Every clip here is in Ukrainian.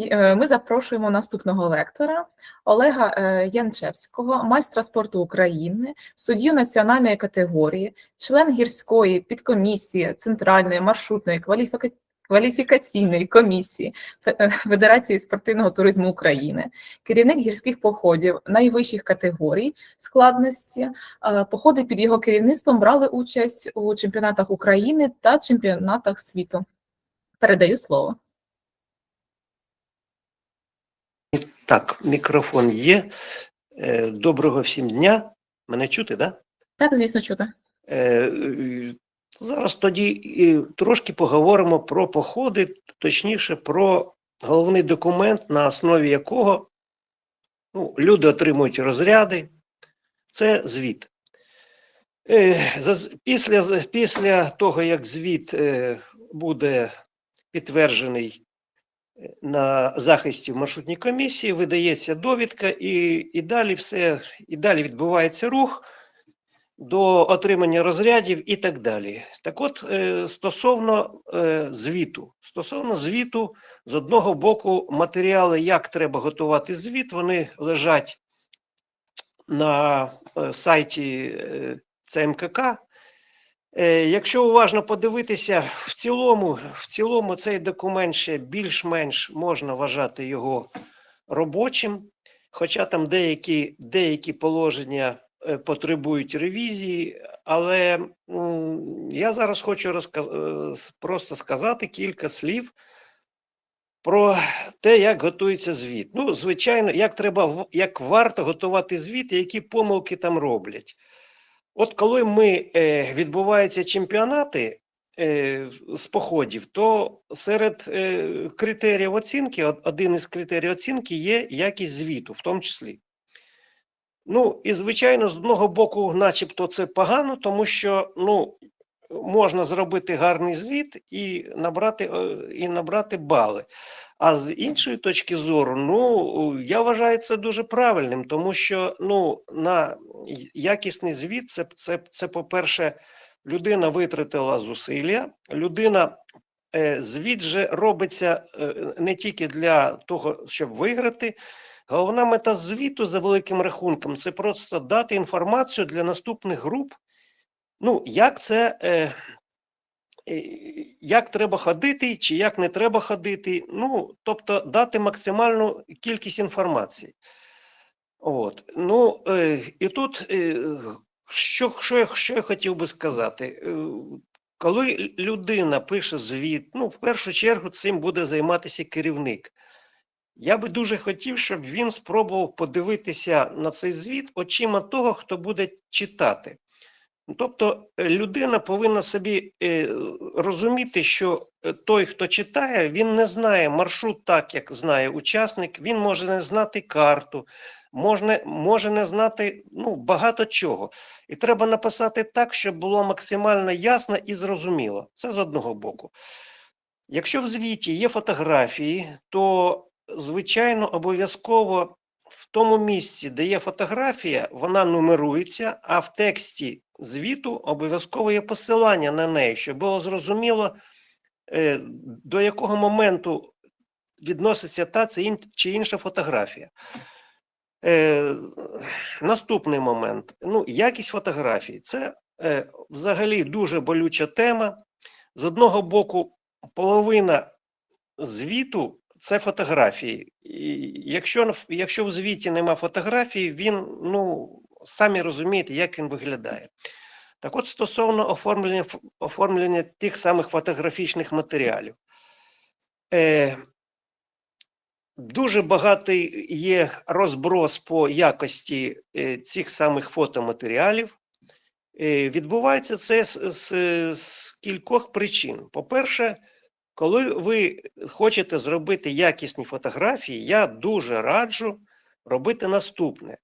Е, ми запрошуємо наступного лектора Олега е, Янчевського, майстра спорту України, суддю національної категорії, член гірської підкомісії Центральної маршрутної кваліфіка- кваліфікаційної комісії е, Федерації спортивного туризму України, керівник гірських походів найвищих категорій складності. Походи під його керівництвом брали участь у чемпіонатах України та чемпіонатах світу. Передаю слово. Так, мікрофон є. Е, Доброго всім дня. Мене чути, да? Так, звісно, чути. Е, е, Зараз тоді е, трошки поговоримо про походи, точніше, про головний документ, на основі якого ну, люди отримують розряди. Це звіт. Е, Після, після того, як звіт е, буде підтверджений на захисті маршрутній комісії, видається довідка, і, і далі все, і далі відбувається рух до отримання розрядів і так далі. Так от, е, стосовно е, звіту, стосовно звіту, з одного боку, матеріали, як треба готувати звіт, вони лежать на е, сайті ЦМКК. Е, Якщо уважно подивитися, в цілому, в цілому цей документ ще більш-менш можна вважати його робочим, хоча там деякі, деякі положення е, потребують ревізії, але я зараз хочу розказ... е, просто сказати кілька слів про те, як готується звіт. Ну, звичайно, як треба, як варто готувати звіт і які помилки там роблять. От коли ми е, відбуваються чемпіонати е, з походів, то серед е, критеріїв оцінки, один із критеріїв оцінки є якість звіту, в тому числі. Ну, і звичайно, з одного боку, начебто, це погано, тому що ну, можна зробити гарний звіт і набрати, е, і набрати бали. А з іншої точки зору, ну я вважаю це дуже правильним, тому що ну, на якісний звіт, це, це, це по-перше, людина витратила зусилля, людина. е, Звіт же робиться е, не тільки для того, щоб виграти. Головна мета звіту за великим рахунком це просто дати інформацію для наступних груп. Ну, як це е, е, як треба ходити, чи як не треба ходити. Ну, тобто дати максимальну кількість інформації. От. Ну, е, і тут, е, що, що, я, що я хотів би сказати, Е, коли людина пише звіт, ну, в першу чергу цим буде займатися керівник. Я би дуже хотів, щоб він спробував подивитися на цей звіт очима того, хто буде читати. Ну, Тобто е, людина повинна собі е, розуміти, що е, той, хто читає, він не знає маршрут так, як знає учасник, він може не знати карту, можна, може не знати ну, багато чого. І треба написати так, щоб було максимально ясно і зрозуміло. Це з одного боку. Якщо в звіті є фотографії, то звичайно обов'язково в тому місці, де є фотографія, вона нумерується, а в тексті звіту обов'язково є посилання на неї, щоб було зрозуміло, е, до якого моменту відноситься та чи інша фотографія. Е, наступний момент. Ну, якість фотографій. Це е, взагалі дуже болюча тема. З одного боку, половина звіту це фотографії. І якщо, якщо в звіті нема фотографії, він, ну, самі розумієте, як він виглядає. Так от, стосовно оформлення, оформлення тих самих фотографічних матеріалів. Е, дуже багатий є розброс по якості е, цих самих фотоматеріалів. Е, відбувається це з, з, з кількох причин. По-перше, коли ви хочете зробити якісні фотографії, я дуже раджу робити наступне.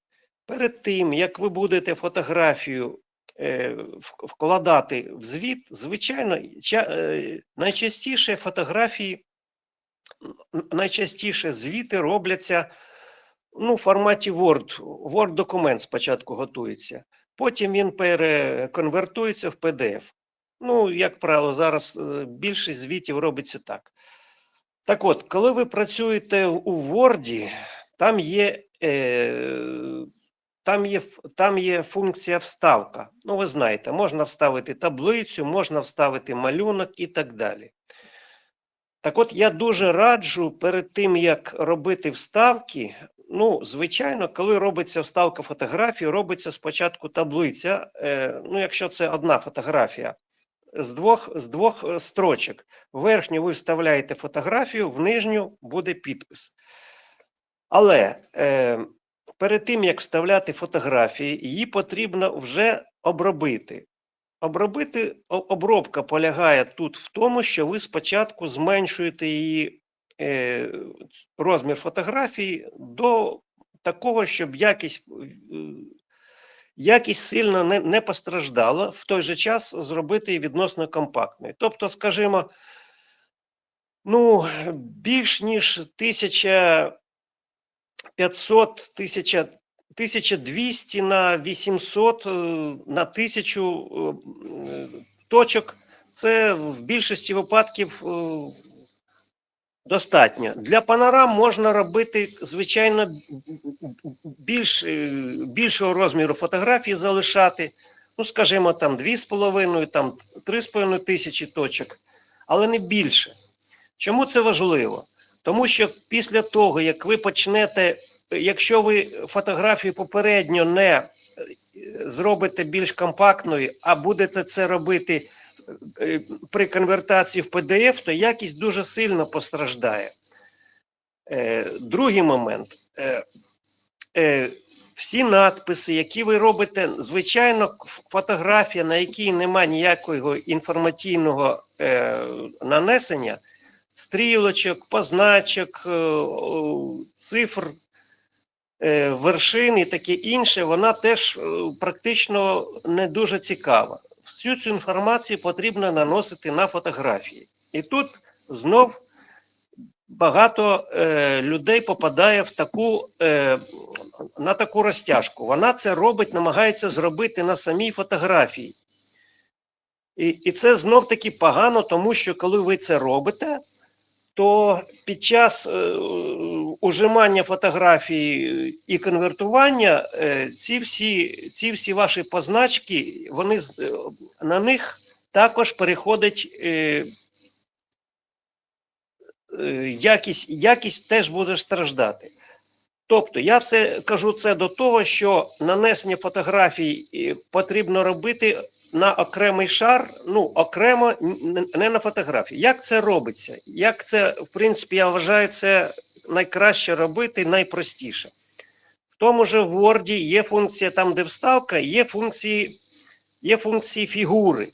Перед тим, як ви будете фотографію е, вкладати в звіт, звичайно, ча- е, найчастіше фотографії, найчастіше звіти робляться ну, в форматі Word. Word документ спочатку готується, потім він переконвертується в PDF. Ну, як правило, зараз е, більшість звітів робиться так. Так от, коли ви працюєте у Word, там є, е, там є, там є функція вставка. Ну, ви знаєте, можна вставити таблицю, можна вставити малюнок і так далі. Так от, я дуже раджу перед тим, як робити вставки, ну, звичайно, коли робиться вставка фотографії, робиться спочатку таблиця, е, ну, якщо це одна фотографія, з двох, з двох е, строчок. В верхню ви вставляєте фотографію, в нижню буде підпис. Але е, перед тим, як вставляти фотографії, її потрібно вже обробити. Обробити обробка полягає тут в тому, що ви спочатку зменшуєте її е, розмір фотографії до такого, щоб якість, якість сильно не, не постраждала, в той же час зробити її відносно компактною. Тобто, скажімо, ну, більш ніж 1500, 1000, 1200 на 800 е, на 1000 е, е, точок. Це в більшості випадків е, достатньо. Для панорам можна робити, звичайно, більш, е, більшого розміру фотографії залишати. Ну, скажімо, там 2,5, там 3,5 тисячі точок, але не більше. Чому це важливо? Тому що після того, як ви почнете, якщо ви фотографію попередньо не е, зробите більш компактною, а будете це робити е, при конвертації в PDF, то якість дуже сильно постраждає. Е, Другий момент. Всі надписи, які ви робите, звичайно, фотографія, на якій немає ніякого інформаційного нанесення, стрілочок, позначок, е, цифр, е, вершин і таке інше, вона теж е, практично не дуже цікава. Всю цю інформацію потрібно наносити на фотографії. І тут знов багато людей попадає в таку, на таку розтяжку. Вона це робить, намагається зробити на самій фотографії. І, і це знов таки погано, тому що коли ви це робите, то під час е, ужимання фотографії і конвертування е, ці, всі, ці всі ваші позначки, вони е, на них також переходить якість, якість теж буде страждати. Тобто, я все кажу це до того, що нанесення фотографій потрібно робити на окремий шар, ну окремо, не на фотографії. Як це робиться? Як це, в принципі, я вважаю, це найкраще робити, найпростіше. В тому же Word є функція там, де вставка, є функції, є функції фігури.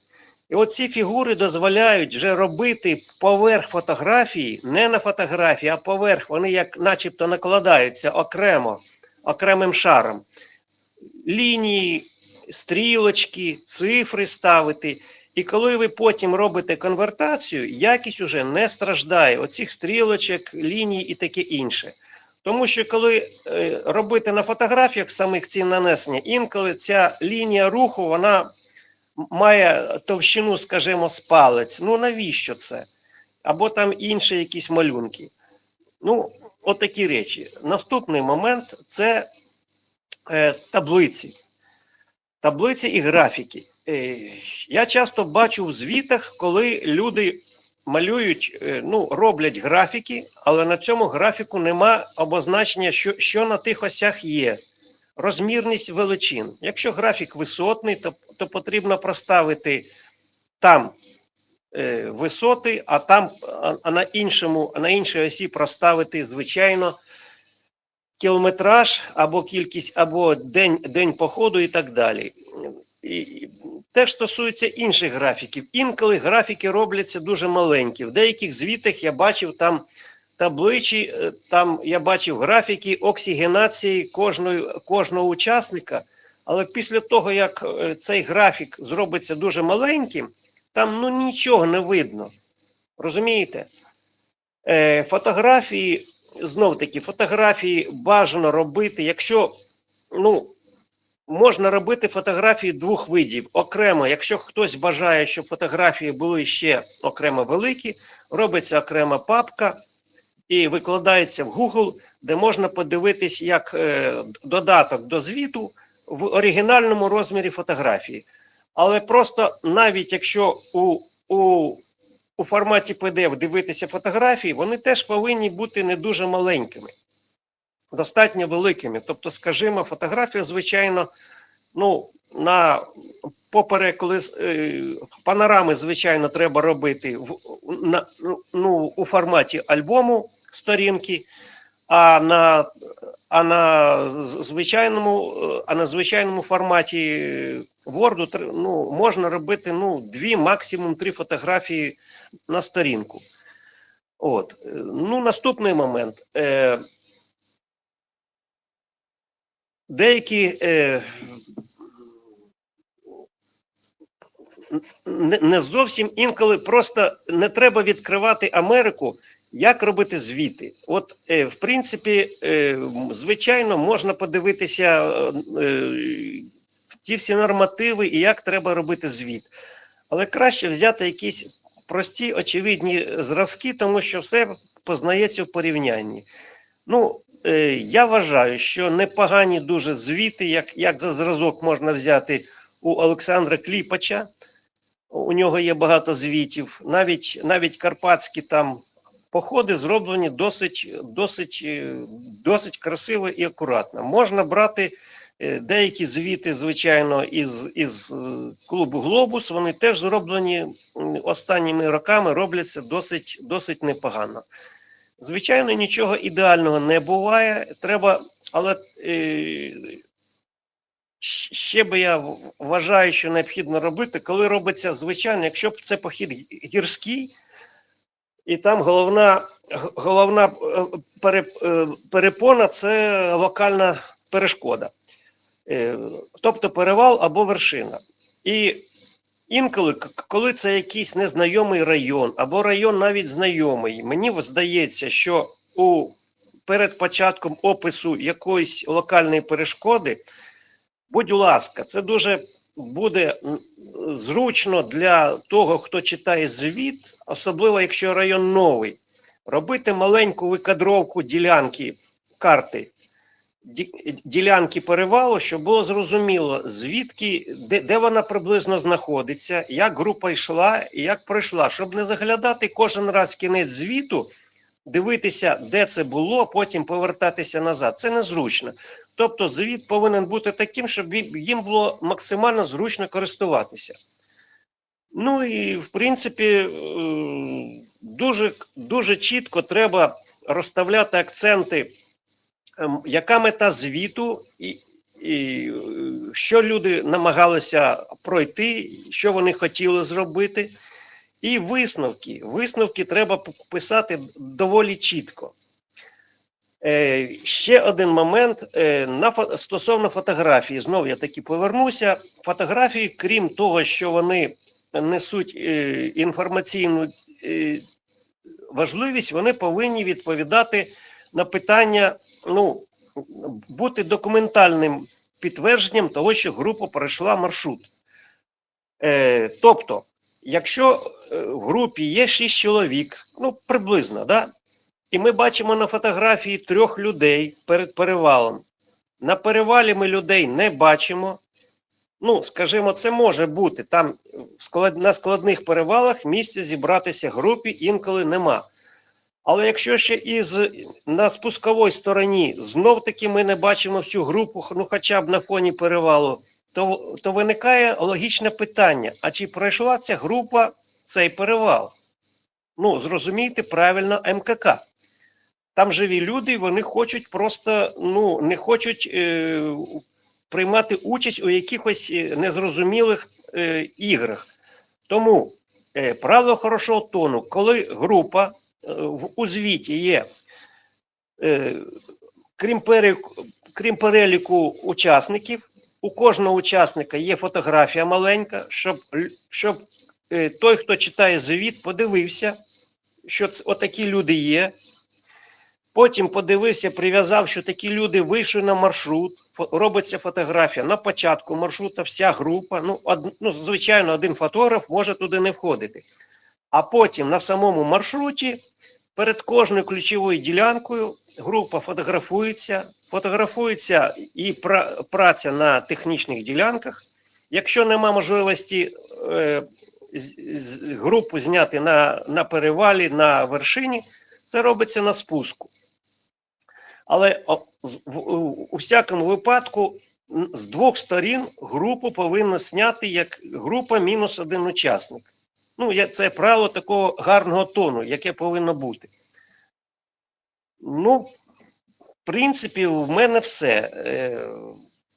І оці фігури дозволяють вже робити поверх фотографії, не на фотографії, а поверх. Вони як начебто накладаються окремо, окремим шаром. Лінії, стрілочки, цифри ставити. І коли ви потім робите конвертацію, якість уже не страждає оцих стрілочок, ліній і таке інше. Тому що коли е, робити на фотографіях самих ці нанесення, інколи ця лінія руху вона має товщину, скажімо, з палець. Ну навіщо це? Або там інші якісь малюнки. Ну, отакі речі. Наступний момент це е, таблиці. Таблиці і графіки. Е, я часто бачу в звітах, коли люди малюють, е, ну, роблять графіки, але на цьому графіку нема обозначення, що, що на тих осях є. Розмірність величин. Якщо графік висотний, то, то потрібно проставити там е, висоти, а там а, на іншому, на іншій осі проставити, звичайно, кілометраж або кількість, або день, день походу і так далі. І, теж стосується інших графіків. Інколи графіки робляться дуже маленькі. В деяких звітах я бачив там табличі, е, там я бачив графіки оксигенації кожної, кожного учасника. Але після того, як е, цей графік зробиться дуже маленьким, там ну нічого не видно. Розумієте? Е, фотографії, знов таки, фотографії бажано робити, якщо ну, можна робити фотографії двох видів. Окремо, якщо хтось бажає, щоб фотографії були ще окремо великі, робиться окрема папка, і викладається в Google, де можна подивитись як е, додаток до звіту в оригінальному розмірі фотографії. Але просто навіть якщо у, у, у форматі PDF дивитися фотографії, вони теж повинні бути не дуже маленькими, достатньо великими. Тобто, скажімо, фотографія, звичайно, ну, на поперек, коли е, панорами, звичайно, треба робити в, на, ну, у форматі альбому сторінки, а на, а на звичайному, е, а на звичайному форматі Word ну, можна робити ну, дві, максимум три фотографії на сторінку. От. Ну, наступний момент. Е, деякі е, не зовсім інколи просто не треба відкривати Америку, як робити звіти. От, е, в принципі, е, звичайно, можна подивитися е, ті всі нормативи і як треба робити звіт. Але краще взяти якісь прості, очевидні зразки, тому що все познається в порівнянні. Ну, я вважаю, що непогані дуже звіти, як, як за зразок можна взяти у Олександра Кліпача. У нього є багато звітів. Навіть, навіть карпатські там походи зроблені досить, досить, е, досить красиво і акуратно. Можна брати е, деякі звіти, звичайно, із, із е, клубу Глобус. Вони теж зроблені останніми роками, робляться досить, досить непогано. Звичайно, нічого ідеального не буває. Треба, але е, ще би я вважаю, що необхідно робити, коли робиться звичайно, якщо б це похід гірський, і там головна, головна е, е, перепона це локальна перешкода, Е, тобто перевал або вершина. І інколи, коли це якийсь незнайомий район, або район навіть знайомий, мені здається, що у перед початком опису якоїсь локальної перешкоди, будь ласка, це дуже буде зручно для того, хто читає звіт, особливо якщо район новий, робити маленьку викадровку ділянки карти. Ділянки перевалу, щоб було зрозуміло, звідки, де, де вона приблизно знаходиться, як група йшла і як пройшла, щоб не заглядати кожен раз кінець звіту, дивитися, де це було, потім повертатися назад. Це незручно. Тобто, звіт повинен бути таким, щоб їм- було максимально зручно користуватися. Ну і в принципі, е, дуже, дуже чітко треба розставляти акценти, ем, яка мета звіту, і, і е, що люди намагалися пройти, що вони хотіли зробити. І висновки. Висновки треба писати доволі чітко. Е, ще один момент е, на стосовно фотографії. Знову я таки повернуся. Фотографії, крім того, що вони несуть е, інформаційну важливість, вони повинні відповідати на питання, ну, бути документальним підтвердженням того, що група пройшла маршрут. Тобто, якщо в групі є 6 чоловік, ну приблизно, да? і ми бачимо на фотографії трьох людей перед перевалом. На перевалі ми людей не бачимо. Ну, скажімо, це може бути. Там на складних перевалах місця зібратися групі інколи нема. Але якщо ще із на спусковій стороні знов таки ми не бачимо всю групу, ну хоча б на фоні перевалу, то, то виникає логічне питання: а чи пройшла ця група цей перевал? Ну, зрозумійте правильно МКК. Там живі люди, і вони хочуть просто ну, не хочуть е, приймати участь у якихось е, незрозумілих е, іграх. Тому е, правило хорошого тону, коли група е, в у звіті є, е, крім, переліку, крім переліку учасників, у кожного учасника є фотографія маленька, щоб, щоб той, хто читає звіт, подивився, що отакі люди є. Потім подивився, прив'язав, що такі люди вийшли на маршрут, робиться фотографія на початку маршрута, вся група. Ну, од, ну, звичайно, один фотограф може туди не входити. А потім на самому маршруті перед кожною ключовою ділянкою група фотографується, фотографується і пра- праця на технічних ділянках. Якщо нема можливості е, групу зняти на, на перевалі, на вершині, це робиться на спуску. Але в, у- всякому випадку з двох сторін групу повинно зняти як група мінус один учасник. Ну, це правило такого гарного тону, яке повинно бути. Ну, в принципі, в мене все.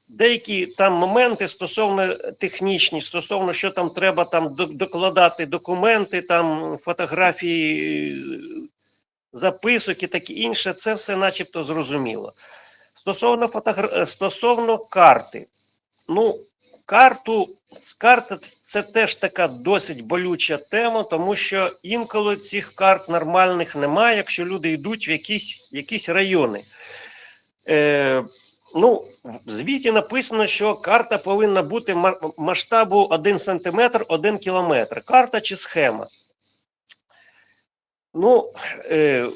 Е, Деякі там моменти стосовно технічні, стосовно що там треба там докладати документи, там фотографії, е, записок і таке інше, це все начебто зрозуміло. Стосовно фотогра... стосовно карти. Ну, карту, з карти це теж така досить болюча тема, тому що інколи цих карт нормальних немає, якщо люди йдуть в якісь, якісь райони. Е, ну, в звіті написано, що карта повинна бути ма- масштабу 1 см 1 км. Карта чи схема. Ну, е,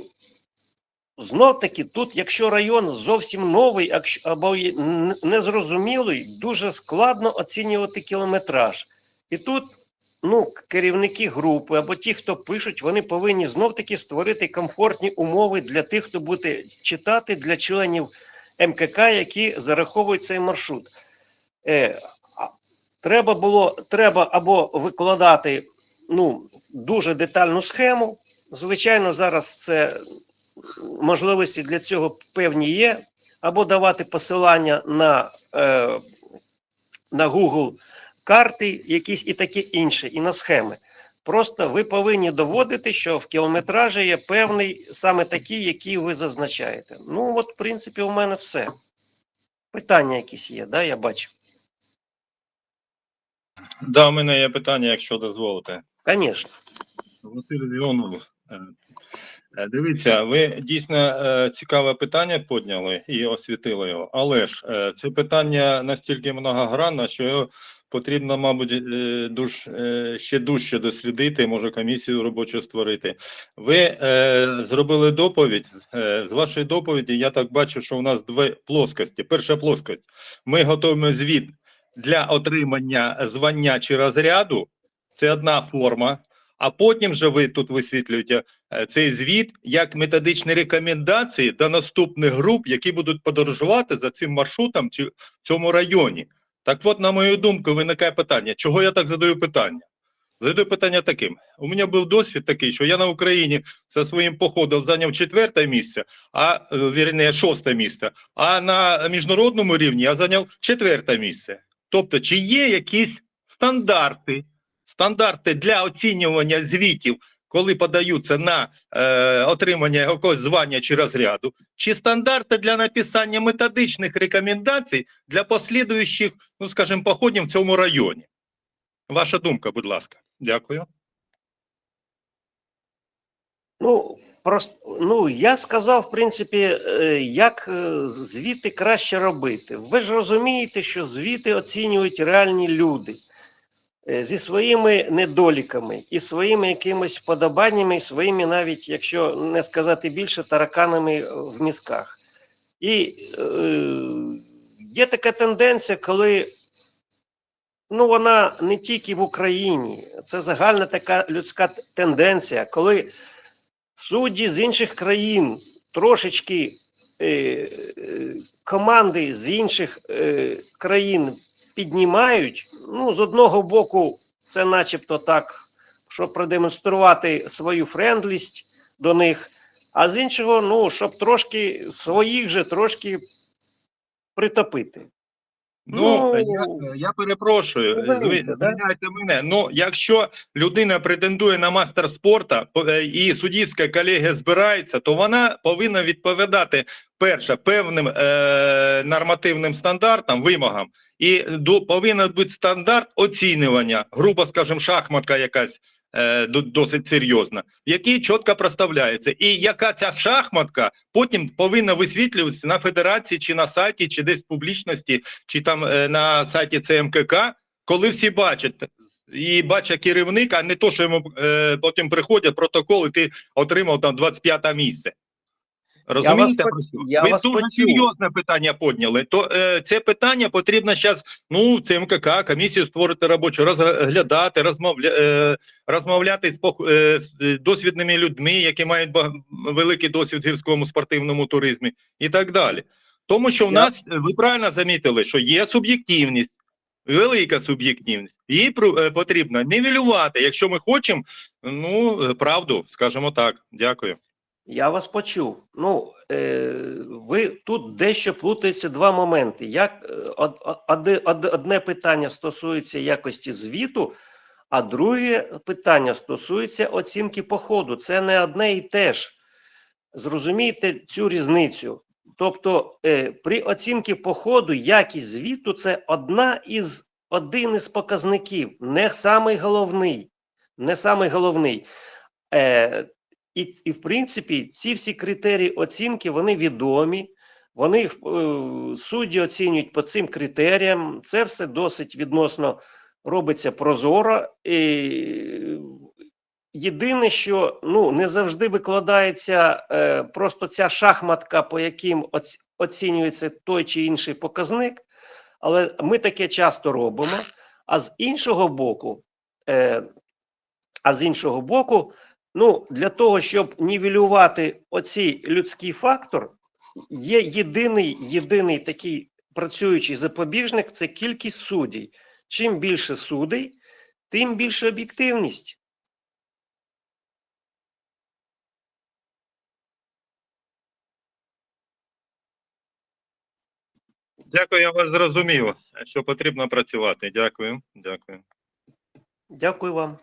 знов таки, тут, якщо район зовсім новий або незрозумілий, дуже складно оцінювати кілометраж. І тут ну, керівники групи або ті, хто пишуть, вони повинні знов таки створити комфортні умови для тих, хто буде читати, для членів МКК, які зараховують цей маршрут. Е, треба було треба або викладати ну, дуже детальну схему. Звичайно, зараз це можливості для цього певні є, або давати посилання на, е, на Google карти, якісь і таке інше, і на схеми. Просто ви повинні доводити, що в кілометражі є певний саме такий, який ви зазначаєте. Ну, от, в принципі, у мене все. Питання якісь є, да, я бачу. Да, у мене є питання, якщо дозволите. Звісно. Василь Леонов, е, е, дивіться, ви дійсно е, цікаве питання підняли і освітили його, але ж це питання настільки многогранне, що його потрібно, мабуть, е, е, ще дужче дослідити, може комісію робочу створити. Ви е, зробили доповідь. Е, з вашої доповіді я так бачу, що у нас дві плоскості. Перша плоскость. Ми готуємо звіт для отримання звання чи розряду. Це одна форма. А потім же ви тут висвітлюєте цей звіт як методичні рекомендації до наступних груп, які будуть подорожувати за цим маршрутом чи в цьому районі. Так от, на мою думку, виникає питання, чого я так задаю питання? Задаю питання таким. У мене був досвід такий, що я на Україні за своїм походом зайняв четверте місце, а е, вірне, шосте місце. А на міжнародному рівні я зайняв четверте місце. Тобто, чи є якісь стандарти, стандарти для оцінювання звітів, коли подаються на е, отримання якогось звання чи розряду, чи стандарти для написання методичних рекомендацій для послідуючих, ну скажімо, походів в цьому районі? Ваша думка, будь ласка. Дякую. Ну, просто, ну, я сказав, в принципі, е, як е, звіти краще робити. Ви ж розумієте, що звіти оцінюють реальні люди зі своїми недоліками і своїми якимись вподобаннями, і своїми, навіть, якщо не сказати більше, тараканами в мізках. І е, є така тенденція, коли ну, вона не тільки в Україні, це загальна така людська тенденція, коли судді з інших країн трошечки е, е, команди з інших е, країн піднімають. Ну, з одного боку, це начебто так, щоб продемонструвати свою френдлість до них, а з іншого, ну, щоб трошки своїх же трошки притопити. Ну, Ну, я, я перепрошую, розумієте, зви- да? звільняйте мене. Ну, якщо людина претендує на мастер спорта е, і суддівська колегія збирається, то вона повинна відповідати перше певним е, нормативним стандартам, вимогам, і до, повинен бути стандарт оцінювання, грубо скажімо, шахматка якась. е, Досить серйозна, який чітко проставляється, і яка ця шахматка потім повинна висвітлюватися на федерації, чи на сайті, чи десь в публічності, чи там е, на сайті ЦМКК, коли всі бачать, і бачить керівник, а не то, що йому е, потім приходять протокол, і ти отримав там 25 місце. Розумієте? я Ви вас дуже серйозне питання підняли. То е, це питання потрібно зараз, ну, це МКК, комісію створити робочу, розглядати, розмовля, е, розмовляти з, е, з е, досвідними людьми, які мають великий досвід в гірському спортивному туризмі і так далі. Тому що в нас, е, ви правильно замітили, що є суб'єктивність, велика суб'єктивність. Її е, потрібно нівелювати, якщо ми хочемо, ну, правду, скажімо так. Дякую. Я вас почув. Ну, е, ви тут дещо плутається два моменти. Як е, од, од, од, одне питання стосується якості звіту, а друге питання стосується оцінки походу. Це не одне і те ж. Зрозумійте цю різницю. Тобто, е, при оцінці походу якість звіту це одна із один із показників, не самий головний. Не самий головний. Е, і, і, в принципі, ці всі критерії оцінки вони відомі. Вони е, судді оцінюють по цим критеріям. Це все досить відносно робиться прозоро. І, єдине, що ну, не завжди викладається е, просто ця шахматка, по яким оц, оцінюється той чи інший показник. Але ми таке часто робимо. А з іншого боку, е, а з іншого боку, Ну, для того, щоб нівелювати оцей людський фактор, є єдиний, єдиний такий працюючий запобіжник це кількість суддів. Чим більше судей, тим більше об'єктивність. Дякую, я вас зрозумів, що потрібно працювати. Дякую. Дякую. Дякую вам.